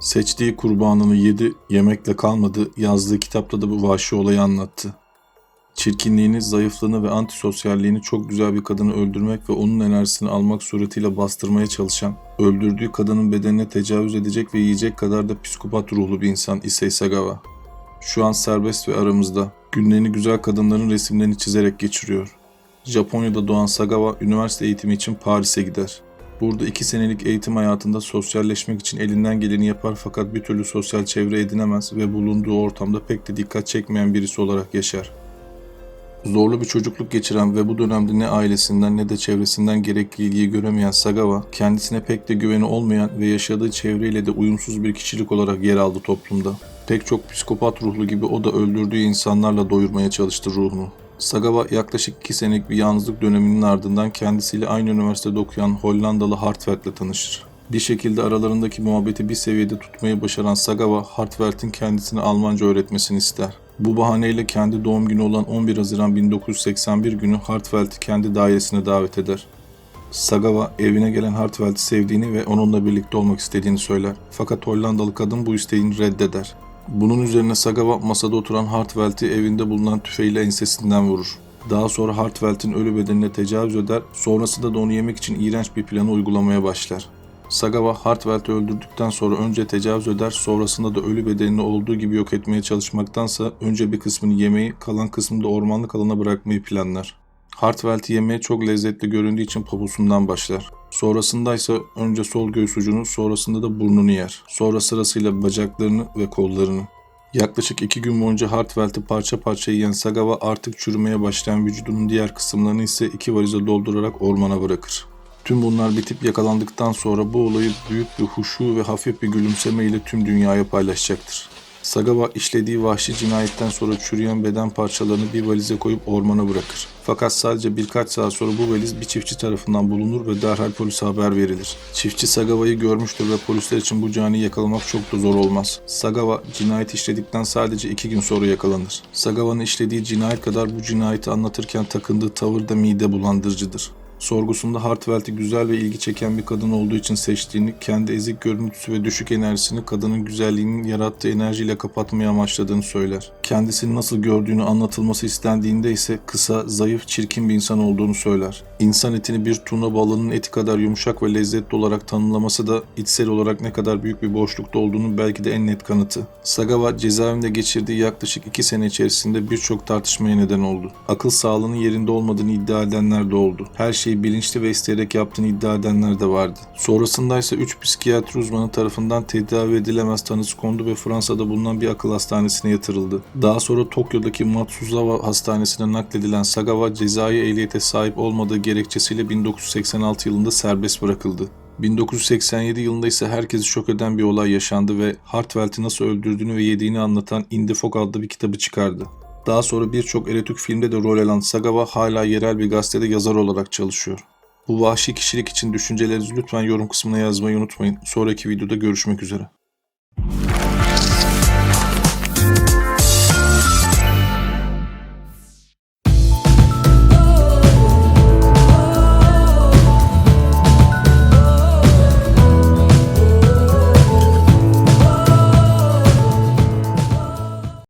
Seçtiği kurbanını yedi, yemekle kalmadı, yazdığı kitapta da bu vahşi olayı anlattı. Çirkinliğini, zayıflığını ve antisosyalliğini çok güzel bir kadını öldürmek ve onun enerjisini almak suretiyle bastırmaya çalışan, öldürdüğü kadının bedenine tecavüz edecek ve yiyecek kadar da psikopat ruhlu bir insan Issei Sagawa. Şu an serbest ve aramızda. Günlerini güzel kadınların resimlerini çizerek geçiriyor. Japonya'da doğan Sagawa üniversite eğitimi için Paris'e gider. Burada iki senelik eğitim hayatında sosyalleşmek için elinden geleni yapar fakat bir türlü sosyal çevre edinemez ve bulunduğu ortamda pek de dikkat çekmeyen birisi olarak yaşar. Zorlu bir çocukluk geçiren ve bu dönemde ne ailesinden ne de çevresinden gerekli ilgiyi göremeyen Sagawa, kendisine pek de güveni olmayan ve yaşadığı çevreyle de uyumsuz bir kişilik olarak yer aldı toplumda. Pek çok psikopat ruhlu gibi o da öldürdüğü insanlarla doyurmaya çalıştı ruhunu. Sagawa yaklaşık 2 senelik bir yalnızlık döneminin ardından kendisiyle aynı üniversitede okuyan Hollandalı Hartveld'le tanışır. Bir şekilde aralarındaki muhabbeti bir seviyede tutmayı başaran Sagawa, Hartveld'in kendisine Almanca öğretmesini ister. Bu bahaneyle kendi doğum günü olan 11 Haziran 1981 günü Hartveld'i kendi dairesine davet eder. Sagawa evine gelen Hartveld'i sevdiğini ve onunla birlikte olmak istediğini söyler. Fakat Hollandalı kadın bu isteğini reddeder. Bunun üzerine Sagawa masada oturan Hartveld'i evinde bulunan tüfeğiyle ensesinden vurur. Daha sonra Hartveld'in ölü bedenine tecavüz eder, sonrasında da onu yemek için iğrenç bir planı uygulamaya başlar. Sagawa Hartveld'i öldürdükten sonra önce tecavüz eder, sonrasında da ölü bedenini olduğu gibi yok etmeye çalışmaktansa önce bir kısmını yemeyi, kalan kısmını da ormanlık alana bırakmayı planlar. Hartveld'i yemeye çok lezzetli göründüğü için poposundan başlar. Sonrasında ise önce sol göğüs ucunu, sonrasında da burnunu yer. Sonra sırasıyla bacaklarını ve kollarını. Yaklaşık iki gün boyunca Hartveld'i parça parça yiyen Sagawa artık çürümeye başlayan vücudunun diğer kısımlarını ise iki valize doldurarak ormana bırakır. Tüm bunlar bitip yakalandıktan sonra bu olayı büyük bir huşu ve hafif bir gülümseme ile tüm dünyaya paylaşacaktır. Sagawa işlediği vahşi cinayetten sonra çürüyen beden parçalarını bir valize koyup ormana bırakır. Fakat sadece birkaç saat sonra bu valiz bir çiftçi tarafından bulunur ve derhal polise haber verilir. Çiftçi Sagawa'yı görmüştür ve polisler için bu caniyi yakalamak çok da zor olmaz. Sagawa cinayet işledikten sadece iki gün sonra yakalanır. Sagawa'nın işlediği cinayet kadar bu cinayeti anlatırken takındığı tavır da mide bulandırıcıdır. Sorgusunda Hartveld'i güzel ve ilgi çeken bir kadın olduğu için seçtiğini, kendi ezik görüntüsü ve düşük enerjisini kadının güzelliğinin yarattığı enerjiyle kapatmaya amaçladığını söyler. Kendisini nasıl gördüğünü anlatılması istendiğinde ise kısa, zayıf, çirkin bir insan olduğunu söyler. İnsan etini bir turna balığının eti kadar yumuşak ve lezzetli olarak tanımlaması da içsel olarak ne kadar büyük bir boşlukta olduğunun belki de en net kanıtı. Sagawa cezaevinde geçirdiği yaklaşık iki sene içerisinde birçok tartışmaya neden oldu. Akıl sağlığının yerinde olmadığını iddia edenler de oldu. Her şeyi bilinçli ve isteyerek yaptığını iddia edenler de vardı. Sonrasında ise 3 psikiyatri uzmanı tarafından tedavi edilemez tanısı kondu ve Fransa'da bulunan bir akıl hastanesine yatırıldı. Daha sonra Tokyo'daki Matsuzawa Hastanesi'ne nakledilen Sagawa cezai ehliyete sahip olmadığı gerekçesiyle 1986 yılında serbest bırakıldı. 1987 yılında ise herkesi şok eden bir olay yaşandı ve Hartveld'i nasıl öldürdüğünü ve yediğini anlatan Indie Fog adlı bir kitabı çıkardı. Daha sonra birçok erotik filmde de rol alan Sagawa hala yerel bir gazetede yazar olarak çalışıyor. Bu vahşi kişilik için düşüncelerinizi lütfen yorum kısmına yazmayı unutmayın. Sonraki videoda görüşmek üzere.